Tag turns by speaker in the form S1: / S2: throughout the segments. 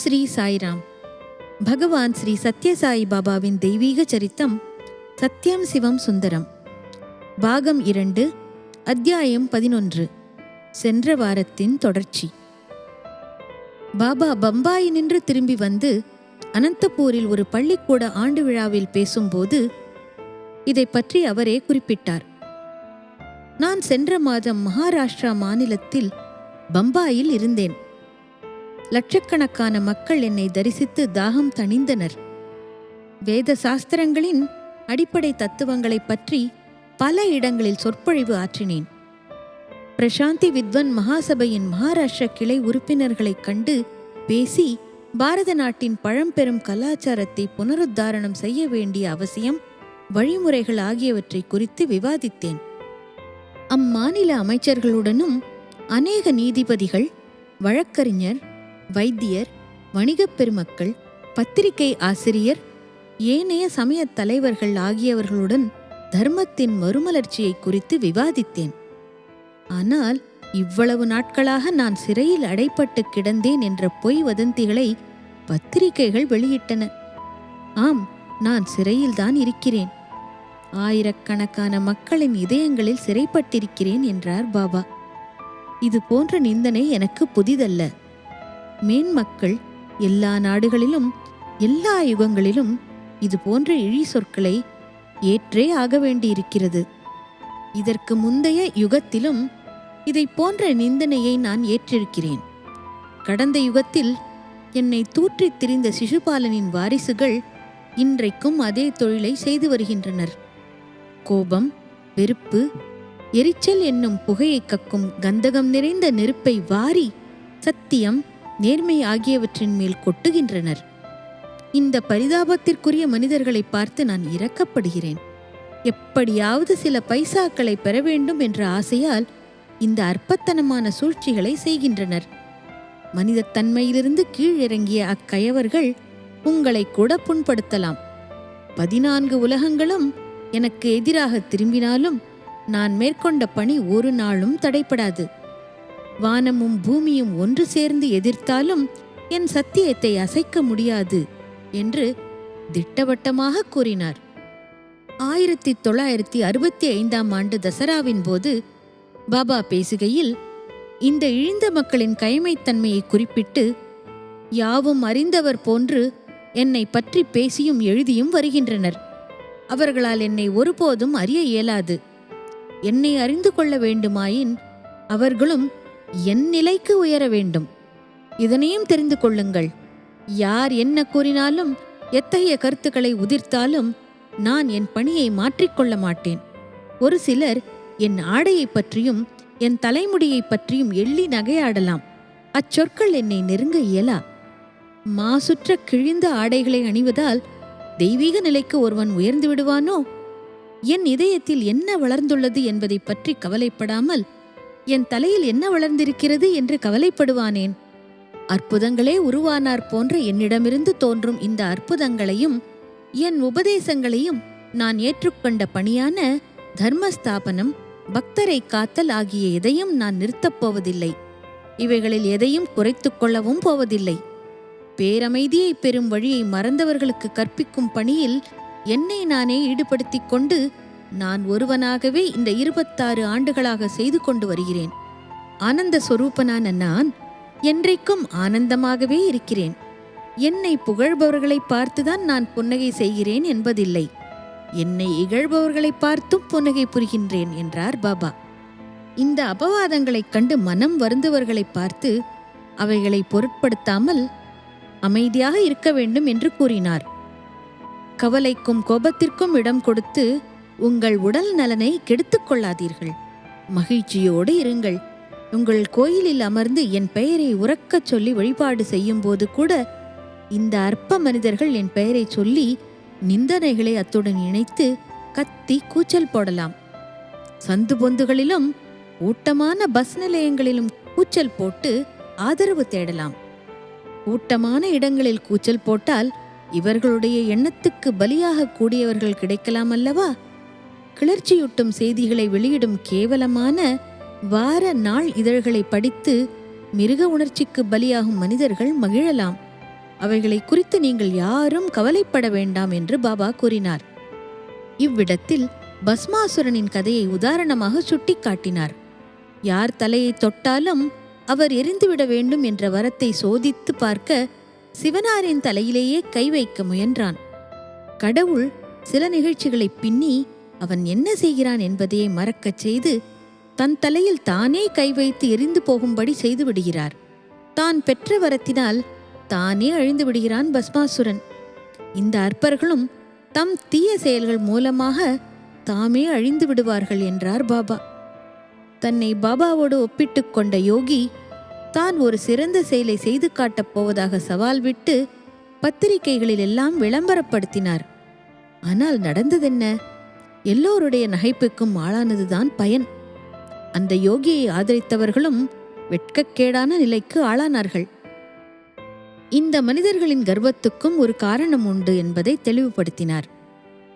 S1: ஸ்ரீ சாய்ராம். பகவான் ஸ்ரீ சத்யசாயி பாபாவின் தெய்வீக சரித்தம் சத்யம் சிவம் சுந்தரம். பாகம் இரண்டு அத்தியாயம் பதினொன்று சென்ற வாரத்தின் தொடர்ச்சி. பாபா பம்பாய் நின்று திரும்பி வந்து அனந்தபூரில் ஒரு பள்ளிக்கூட ஆண்டு விழாவில் பேசும்போது இதை பற்றி அவரே குறிப்பிட்டார். நான் சென்ற மாதம் மகாராஷ்டிரா மாநிலத்தில் பம்பாயில் இருந்தேன். லட்சக்கணக்கான மக்கள் என்னை தரிசித்து தாகம் தணிந்தனர். வேத சாஸ்திரங்களின் அடிப்படை தத்துவங்களைப் பற்றி பல இடங்களில் சொற்பொழிவு ஆற்றினேன். பிரசாந்தி வித்வன் மகாசபையின் மகாராஷ்டிர கிளை உறுப்பினர்களைக் கண்டு பேசி பாரத நாட்டின் பழம்பெரும் கலாச்சாரத்தை புனருத்தாரணம் செய்ய வேண்டிய அவசியம் வழிமுறைகள் ஆகியவற்றை குறித்து விவாதித்தேன். அம்மாநில அமைச்சர்களுடனும் அநேக நீதிபதிகள் வழக்கறிஞர் வைத்தியர் வணிகப் பெருமக்கள் பத்திரிகை ஆசிரியர் ஏனைய சமயத் தலைவர்கள் ஆகியவர்களுடன் தர்மத்தின் மறுமலர்ச்சியை குறித்து விவாதித்தேன். ஆனால் இவ்வளவு நாட்களாக நான் சிறையில் அடைப்பட்டு கிடந்தேன் என்ற பொய் வதந்திகளை பத்திரிகைகள் வெளியிட்டன. ஆம் நான் சிறையில்தான் இருக்கிறேன். ஆயிரக்கணக்கான மக்களின் இதயங்களில் சிறைப்பட்டிருக்கிறேன் என்றார் பாபா. இது போன்ற நிந்தனை எனக்கு புதிதல்ல. மேன்மக்கள் எல்லா நாடுகளிலும் எல்லா யுகங்களிலும் இது போன்ற இழி சொற்களை ஏற்றே ஆக வேண்டியிருக்கிறது. இதற்கு முந்தைய யுகத்திலும் இதை போன்ற நிந்தனையை நான் ஏற்றிருக்கிறேன். கடந்த யுகத்தில் என்னை தூற்றித் திரிந்த சிசுபாலனின் வாரிசுகள் இன்றைக்கும் அதே தொழிலை செய்து வருகின்றனர். கோபம் வெறுப்பு எரிச்சல் என்னும் புகையை கக்கும் கந்தகம் நிறைந்த நெருப்பை வாரி சத்தியம் நேர்மை ஆகியவற்றின் மேல் கொட்டுகின்றனர். இந்த பரிதாபத்திற்குரிய மனிதர்களை பார்த்து நான் இரக்கப்படுகிறேன். எப்படியாவது சில பைசாக்களை பெற வேண்டும் என்ற ஆசையால் இந்த அற்பத்தனமான சூழ்ச்சிகளை செய்கின்றனர். மனிதத்தன்மையிலிருந்து கீழிறங்கிய அக்கயவர்கள் உங்களை கூட புண்படுத்தலாம். பதினான்கு உலகங்களும் எனக்கு எதிராக திரும்பினாலும் நான் மேற்கொண்ட பணி ஒரு நாளும் தடைப்படாது வானமும் பூமியும் ஒன்று சேர்ந்து எதிர்த்தாலும் என் சத்தியத்தை அசைக்க முடியாது என்று திட்டவட்டமாக கூறினார். ஆயிரத்தி தொள்ளாயிரத்தி அறுபத்தி ஐந்தாம் ஆண்டு தசராவின் போது பாபா பேசுகையில் இந்த இழிந்த மக்களின் கைமைத்தன்மையை குறிப்பிட்டு யாவும் அறிந்தவர் போன்று என்னை பற்றி பேசியும் எழுதியும் வருகின்றனர். அவர்களால் என்னை ஒருபோதும் அறிய இயலாது. என்னை அறிந்து கொள்ள வேண்டுமாயின் அவர்களும் என் நிலைக்கு உயர வேண்டும். இதனையும் தெரிந்து கொள்ளுங்கள். யார் என்ன கூறினாலும் எத்தகைய கருத்துக்களை உதிர்த்தாலும் நான் என் பணியை மாற்றிக்கொள்ள மாட்டேன். ஒரு சிலர் என் ஆடையைப் பற்றியும் என் தலைமுடியைப் பற்றியும் எள்ளி நகையாடலாம். அச்சொற்கள் என்னை நெருங்க இயலா. மாசுற்ற கிழிந்த ஆடைகளை அணிவதால் தெய்வீக நிலைக்கு ஒருவன் உயர்ந்து விடுவானோ? என் இதயத்தில் என்ன வளர்ந்துள்ளது என்பதைப் பற்றி கவலைப்படாமல் என் தலையில் என்ன வளர்ந்திருக்கிறது என்று கவலைப்படுவானேன்? அற்புதங்களே உருவானார் போன்ற என்னிடமிருந்து தோன்றும் இந்த அற்புதங்களையும் என் உபதேசங்களையும் நான் ஏற்றுக்கொண்ட பணியான தர்மஸ்தாபனம் பக்தரை காத்தல் ஆகிய எதையும் நான் நிறுத்தப் போவதில்லை. இவைகளில் எதையும் குறைத்துக் கொள்ளவும் போவதில்லை. பேரமைதியை பெறும் வழியை மறந்தவர்களுக்கு கற்பிக்கும் பணியில் என்னை நானே ஈடுபடுத்திக் கொண்டு நான் ஒருவனாகவே இந்த இருபத்தாறு ஆண்டுகளாக செய்து கொண்டு வருகிறேன். ஆனந்த சொரூபனான நான் என்றைக்கும் ஆனந்தமாகவே இருக்கிறேன். என்னை புகழ்பவர்களை பார்த்துதான் நான் புன்னகை செய்கிறேன் என்பதில்லை. என்னை இகழ்பவர்களை பார்த்தும் புன்னகை புரிகின்றேன் என்றார் பாபா. இந்த அபவாதங்களைக் கண்டு மனம் வருந்தவர்களை பார்த்து அவைகளை பொருட்படுத்தாமல் அமைதியாக இருக்க வேண்டும் என்று கூறினார். கவலைக்கும் கோபத்திற்கும் இடம் கொடுத்து உங்கள் உடல் நலனை கெடுத்துக் கொள்ளாதீர்கள். மகிழ்ச்சியோடு இருங்கள். உங்கள் கோயிலில் அமர்ந்து என் பெயரை உறக்கச் சொல்லி வழிபாடு செய்யும்போது கூட இந்த அற்ப மனிதர்கள் என் பெயரை சொல்லி நிந்தனைகளை அத்துடன் இணைத்து கத்தி கூச்சல் போடலாம். சந்து பொந்துகளிலும் ஊட்டமான பஸ் நிலையங்களிலும் கூச்சல் போட்டு ஆதரவு தேடலாம். கூட்டமான இடங்களில் கூச்சல் போட்டால் இவர்களுடைய எண்ணத்துக்கு பலியாக கூடியவர்கள் கிடைக்கலாம் அல்லவா? கிளர்ச்சியூட்டும் செய்திகளை வெளியிடும் கேவலமான வார நாள் இதழ்களை படித்து மிருக உணர்ச்சிக்கு பலியாகும் மனிதர்கள் மகிழலாம். அவைகளை குறித்து நீங்கள் யாரும் கவலைப்பட வேண்டாம் என்று பாபா கூறினார். இவ்விடத்தில் பஸ்மாசுரனின் கதையை உதாரணமாக சுட்டிக்காட்டினார். யார் தலையை தொட்டாலும் அவர் எரிந்துவிட வேண்டும் என்ற வரத்தை சோதித்து பார்க்க சிவனாரின் தலையிலேயே கை வைக்க முயன்றான். கடவுள் சில நிகழ்ச்சிகளை பின்னி அவன் என்ன செய்கிறான் என்பதையே மறக்கச் செய்து தன் தலையில் தானே கை வைத்து எரிந்து போகும்படி செய்து விடுகிறார். தான் பெற்ற வரத்தினால் தானே அழிந்து விடுகிறான் பஸ்மாசுரன். இந்த அற்பர்களும் தம் தீய செயல்கள் மூலமாக தாமே அழிந்து விடுவார்கள் என்றார் பாபா. தன்னை பாபாவோடு ஒப்பிட்டுக் கொண்ட யோகி தான் ஒரு சிறந்த செயலை செய்து காட்டப் போவதாக சவால் விட்டு பத்திரிகைகளில் எல்லாம் விளம்பரப்படுத்தினார். ஆனால் நடந்ததென்ன? எல்லோருடைய நகைப்புக்கும் ஆளானதுதான் பயன். அந்த யோகியை ஆதரித்தவர்களும் வெட்கக்கேடான நிலைக்கு ஆளானார்கள். இந்த மனிதர்களின் கர்வத்துக்கும் ஒரு காரணம் உண்டு என்பதை தெளிவுபடுத்தினார்.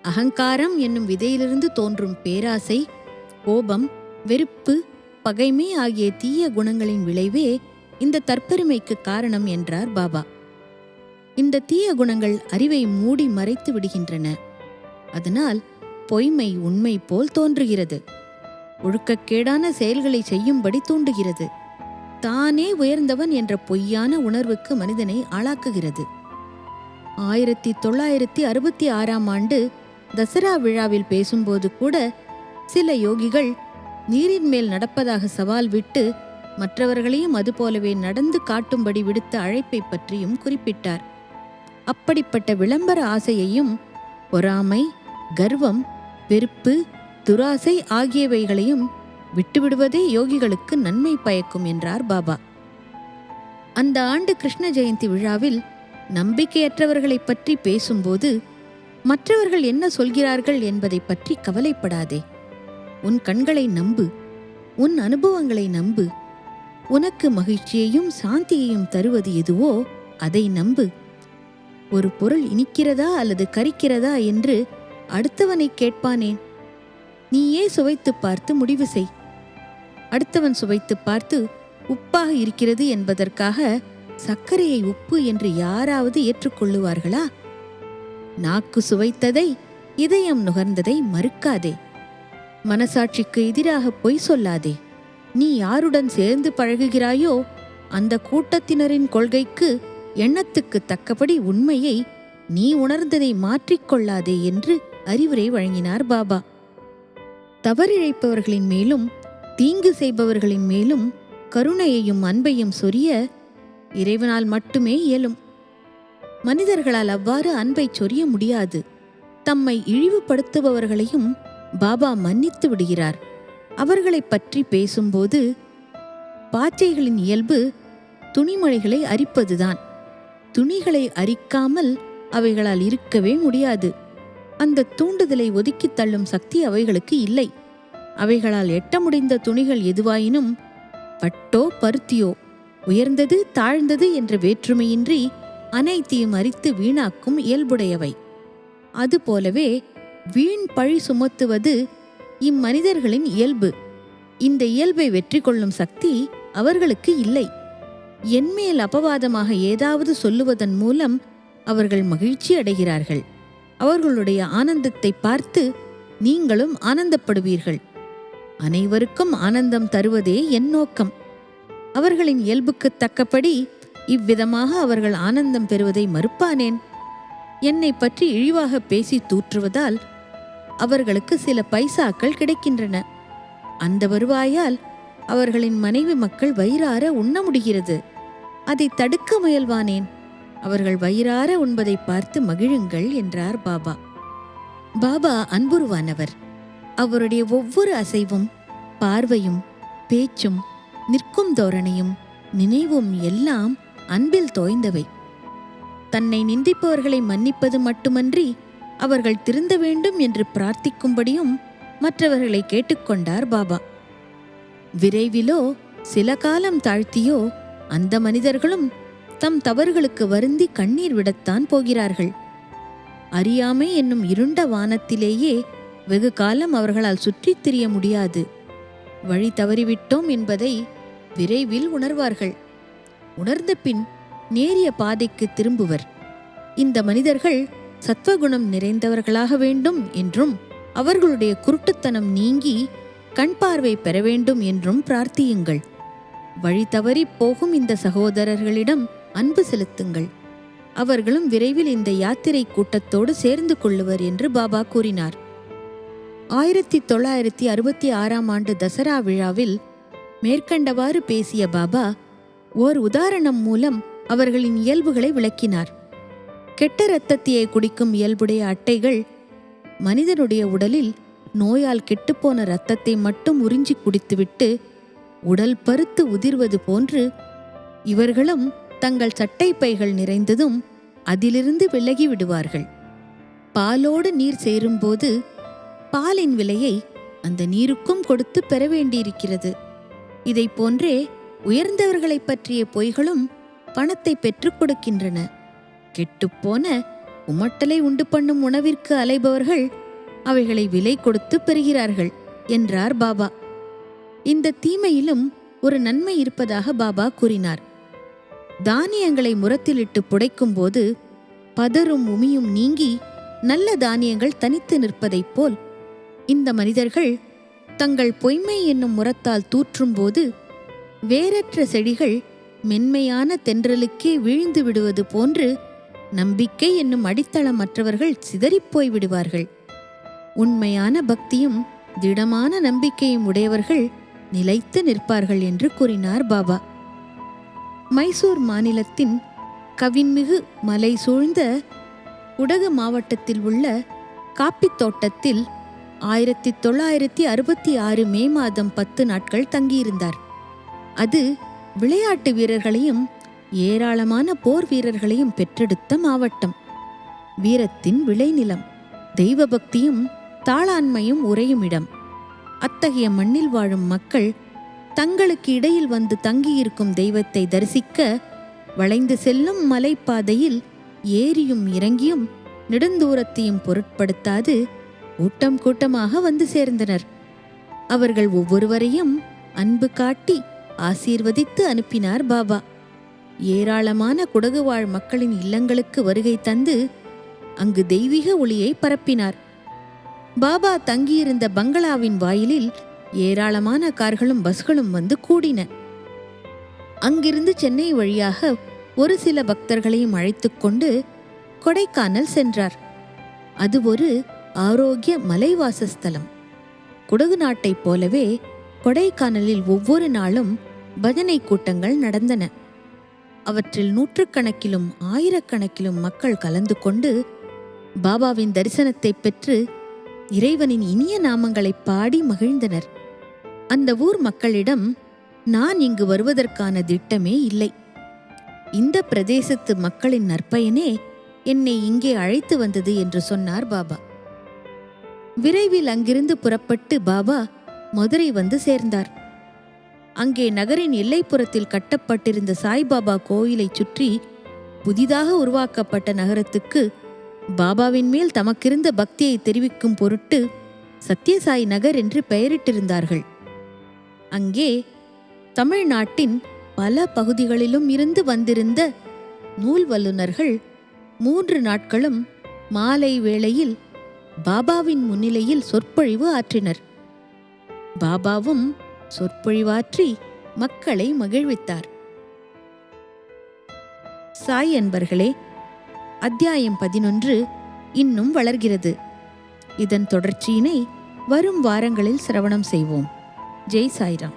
S1: அகங்காரம் என்னும் விதையிலிருந்து தோன்றும் பேராசை கோபம் வெறுப்பு பகைமை ஆகிய தீய குணங்களின் விளைவே இந்த தற்பெருமைக்கு காரணம் என்றார் பாபா. இந்த தீய குணங்கள் அறிவை மூடி மறைத்து விடுகின்றன. அதனால் பொய்மை உண்மை போல் தோன்றுகிறது. ஒழுக்கக்கேடான செயல்களை செய்யும்படி தூண்டுகிறது. தானே உயர்ந்தவன் என்ற பொய்யான உணர்வுக்கு மனிதனை ஆளாக்குகிறது. ஆயிரத்தி தொள்ளாயிரத்தி அறுபத்தி ஆறாம் ஆண்டு தசரா விழாவில் பேசும்போது கூட சில யோகிகள் நீரின் மேல் நடப்பதாக சவால் விட்டு மற்றவர்களையும் அதுபோலவே நடந்து காட்டும்படி விடுத்த அழைப்பை பற்றியும் குறிப்பிட்டார். அப்படிப்பட்ட விளம்பர ஆசையையும் பொறாமை கர்வம் வெறுப்பு துராசை ஆகியவைகளையும் விட்டுவிடுவதே யோகிகளுக்கு நன்மை பயக்கும் என்றார் பாபா. அந்த ஆண்டு கிருஷ்ண ஜெயந்தி விழாவில் நம்பிக்கையற்றவர்களைப் பற்றி பேசும்போது மற்றவர்கள் என்ன சொல்கிறார்கள் என்பதை பற்றி கவலைப்படாதே. உன் கண்களை நம்பு உன் அனுபவங்களை நம்பு. உனக்கு மகிழ்ச்சியையும் சாந்தியையும் தருவது எதுவோ அதை நம்பு. ஒரு பொருள் இனிக்கிறதா அல்லது கரிக்கிறதா என்று அடுத்தவனை கேட்பானேன் நீயே சுவைத்துப் பார்த்து முடிவு செய். அடுத்தவன் சுவைத்துப் பார்த்து உப்பாக இருக்கிறது என்பதற்காக சர்க்கரையை உப்பு என்று யாராவது ஏற்றுக்கொள்ளுவார்களா? நாக்கு சுவைத்ததை இதயம் நுகர்ந்ததை மறுக்காதே. மனசாட்சிக்கு எதிராக பொய் சொல்லாதே. நீ யாருடன் சேர்ந்து பழகுகிறாயோ அந்த கூட்டத்தினரின் கொள்கைக்கு எண்ணத்துக்கு தக்கபடி உண்மையை நீ உணர்ந்ததை மாற்றிக்கொள்ளாதே என்று அறிவுரை வழங்கினார் பாபா. தவறிழைப்பவர்களின் மேலும் தீங்கு செய்பவர்களின் மேலும் கருணையையும் அன்பையும் சொரிய இறைவனால் மட்டுமே இயலும். மனிதர்களால் அவ்வாறு அன்பை சொரிய முடியாது. தம்மை இழிவுபடுத்துபவர்களையும் பாபா மன்னித்து விடுகிறார். அவர்களைப் பற்றி பேசும்போது பாச்சைகளின் இயல்பு துணிமொழிகளை அரிப்பதுதான். துணிகளை அரிக்காமல் அவைகளால் இருக்கவே முடியாது. அந்த தூண்டுதலை ஒதுக்கித் தள்ளும் சக்தி அவைகளுக்கு இல்லை. அவைகளால் எட்ட முடிந்த துணிகள் எதுவாயினும் பட்டோ பருத்தியோ உயர்ந்தது தாழ்ந்தது என்ற வேற்றுமையின்றி அனைத்தையும் அரித்து வீணாக்கும் இயல்புடையவை. அதுபோலவே வீண் பழி சுமத்துவது இம்மனிதர்களின் இயல்பு. இந்த இயல்பை வெற்றி கொள்ளும் சக்தி அவர்களுக்கு இல்லை. என்மேல் அபவாதமாக ஏதாவது சொல்லுவதன் மூலம் அவர்கள் மகிழ்ச்சி அடைகிறார்கள். அவர்களுடைய ஆனந்தத்தை பார்த்து நீங்களும் ஆனந்தப்படுவீர்கள். அனைவருக்கும் ஆனந்தம் தருவதே என் நோக்கம். அவர்களின் இயல்புக்குத் தக்கபடி இவ்விதமாக அவர்கள் ஆனந்தம் பெறுவதை மறுப்பானேன். என்னை பற்றி இழிவாக பேசி தூற்றுவதால் அவர்களுக்கு சில பைசாக்கள் கிடைக்கின்றன. அந்த வருவாயால் அவர்களின் மனைவி மக்கள் வயிறார உண்ண முடிகிறது. அதை தடுக்க முயல்வானேன். அவர்கள் வயிறார உண்பதை பார்த்து மகிழுங்கள் என்றார் பாபா. பாபா அன்புருவானவர். அவருடைய ஒவ்வொரு அசைவும் பார்வையும் பேச்சும் நிற்கும் தோரணையும் நினைவும் எல்லாம் அன்பில் தோய்ந்தவை. தன்னை நிந்திப்பவர்களை மன்னிப்பது மட்டுமன்றி அவர்கள் திருந்த வேண்டும் என்று பிரார்த்திக்கும்படியும் மற்றவர்களை கேட்டுக்கொண்டார் பாபா. விரைவிலோ சில காலம் தாழ்த்தியோ அந்த மனிதர்களும் தம் தவறுகளுக்கு வருந்தி கண்ணீர் விடத்தான் போகிறார்கள். அறியாமை என்னும் இருண்ட வானத்திலேயே வெகு காலம் அவர்களால் சுற்றித் திரிய முடியாது. வழி தவறிவிட்டோம் என்பதை விரைவில் உணர்வார்கள். உணர்ந்த பின் நேரிய பாதைக்கு திரும்புவர். இந்த மனிதர்கள் சத்வகுணம் நிறைந்தவர்களாக வேண்டும் என்றும் அவர்களுடைய குருட்டுத்தனம் நீங்கி கண் பார்வை பெற வேண்டும் என்றும் பிரார்த்தியுங்கள். வழி தவறிப் போகும் இந்த சகோதரர்களிடம் அன்பு செலுத்துங்கள். அவர்களும் விரைவில் இந்த யாத்திரை கூட்டத்தோடு சேர்ந்து கொள்ளுவர் என்று பாபா கூறினார். ஆயிரத்தி தொள்ளாயிரத்தி அறுபத்தி ஆறாம் ஆண்டு தசரா விழாவில் மேற்கண்டவாறு பேசிய பாபா ஓர் உதாரணம் மூலம் அவர்களின் இயல்புகளை விளக்கினார். கெட்ட இரத்தத்தையே குடிக்கும் இயல்புடைய அட்டைகள் மனிதனுடைய உடலில் நோயால் கெட்டுப்போன இரத்தத்தை மட்டும் உறிஞ்சி குடித்துவிட்டு உடல் பருத்து உதிர்வது போன்று இவர்களும் தங்கள் சட்டை பைகள் நிறைந்ததும் அதிலிருந்து விலகி விடுவார்கள். பாலோடு நீர் சேரும்போது பாலின் விலையை அந்த நீருக்கும் கொடுத்து பெற வேண்டியிருக்கிறது. இதைப் போன்றே உயர்ந்தவர்களைப் பற்றிய பொய்களும் பணத்தை பெற்றுக் கொடுக்கின்றன. கெட்டுப்போன உமட்டலை உண்டு பண்ணும் உணவிற்கு அலைபவர்கள் அவைகளை விலை கொடுத்து பெறுகிறார்கள் என்றார் பாபா. இந்த தீமையிலும் ஒரு நன்மை இருப்பதாக பாபா கூறினார். தானியங்களை முரத்திலிட்டு புடைக்கும்போது பதரும் உமியும் நீங்கி நல்ல தானியங்கள் தனித்து நிற்பதைப் போல். இந்த மனிதர்கள் தங்கள் பொய்மை என்னும் முரத்தால் தூற்றும்போது வேறற்ற செடிகள் மென்மையான தென்றலுக்கே வீழ்ந்து விடுவது போன்று நம்பிக்கை என்னும் அடித்தளமற்றவர்கள் சிதறிப்போய் விடுவார்கள். உண்மையான பக்தியும் திடமான நம்பிக்கையும் உடையவர்கள் நிலைத்து நிற்பார்கள் என்று கூறினார் பாபா. மைசூர் மாநிலத்தின் கவின்மிகு மலை சூழ்ந்த உடக மாவட்டத்தில் உள்ள காப்பித் தோட்டத்தில் ஆயிரத்தி தொள்ளாயிரத்தி அறுபத்தி ஆறு மே மாதம் பத்து நாட்கள் தங்கியிருந்தார். அது விளையாட்டு வீரர்களையும் ஏராளமான போர் வீரர்களையும் பெற்றெடுத்த மாவட்டம். வீரத்தின் விளைநிலம் தெய்வ பக்தியும் தாளாண்மையும் உறையும் இடம். அத்தகைய மண்ணில் வாழும் மக்கள் தங்களுக்கு இடையில் வந்து தங்கியிருக்கும் தெய்வத்தை தரிசிக்க வளைந்து செல்லும் மலைப்பாதையில் ஏறியும் இறங்கியும் நெடுந்தூரத்தையும் பொருட்படுத்தாது கூட்டம் கூட்டமாக வந்து சேர்ந்தனர். அவர்கள் ஒவ்வொருவரையும் அன்பு காட்டி ஆசீர்வதித்து அனுப்பினார் பாபா. ஏராளமான குடகு வாழ் மக்களின் இல்லங்களுக்கு வருகை தந்து அங்கு தெய்வீக ஒளியை பரப்பினார். பாபா தங்கியிருந்த பங்களாவின் வாயிலில் ஏராளமான கார்களும் பஸ்களும் வந்து கூடின. அங்கிருந்து சென்னை வழியாக ஒரு சில பக்தர்களையும் அழைத்து கொண்டு கொடைக்கானல் சென்றார். அது ஒரு ஆரோக்கிய மலைவாசஸ்தலம். குடகு நாட்டைப் போலவே கொடைக்கானலில் ஒவ்வொரு நாளும் பஜனை கூட்டங்கள் நடந்தன. அவற்றில் நூற்றுக்கணக்கிலும் ஆயிரக்கணக்கிலும் மக்கள் கலந்து கொண்டு பாபாவின் தரிசனத்தை பெற்று இறைவனின் இனிய நாமங்களை பாடி மகிழ்ந்தனர். அந்த ஊர் மக்களிடம் நான் இங்கு வருவதற்கான திட்டமே இல்லை. இந்த பிரதேசத்து மக்களின் நற்பயனே என்னை இங்கே அழைத்து வந்தது என்று சொன்னார் பாபா. விரைவில் அங்கிருந்து புறப்பட்டு பாபா மதுரை வந்து சேர்ந்தார். அங்கே நகரின் எல்லைப்புறத்தில் கட்டப்பட்டிருந்த சாய்பாபா கோயிலைச் சுற்றி புதிதாக உருவாக்கப்பட்ட நகரத்துக்கு பாபாவின் மேல் தமக்கிருந்த பக்தியை தெரிவிக்கும் பொருட்டு சத்யசாய் நகர் என்று பெயரிட்டிருந்தார்கள். அங்கே தமிழ்நாட்டின் பல பகுதிகளிலும் இருந்து வந்திருந்த நூல் வல்லுநர்கள் மூன்று நாட்களும் மாலை வேளையில் பாபாவின் முன்னிலையில் சொற்பொழிவு ஆற்றினர். பாபாவும் சொற்பொழிவாற்றி மக்களை மகிழ்வித்தார். சாய் என்பர்களே அத்தியாயம் பதினொன்று இன்னும் வளர்கிறது. இதன் தொடர்ச்சியினை வரும் வாரங்களில் சிரவணம் செய்வோம். ஜெய் சாய்ராம்.